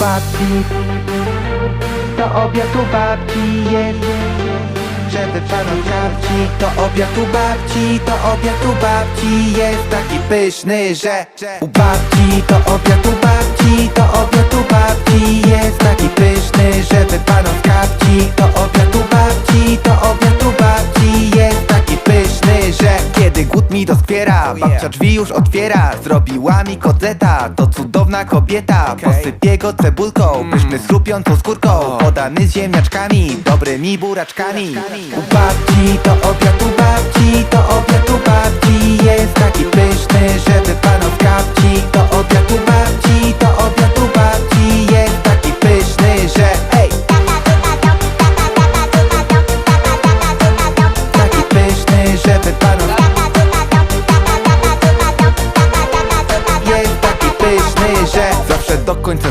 babci To obiad u babci jest Żeby panom karci To obiad u babci, to obiad u babci Jest taki pyszny, że U babci, to obiad u babci To obiad mi doskwiera Babcia drzwi już otwiera. Zrobiła mi kotleta. To cudowna kobieta. Posypię go cebulką. Pyszny z chrupiącą skórką. Podany z ziemniaczkami. Dobrymi buraczkami. U babci to obiad u babci że zawsze do końca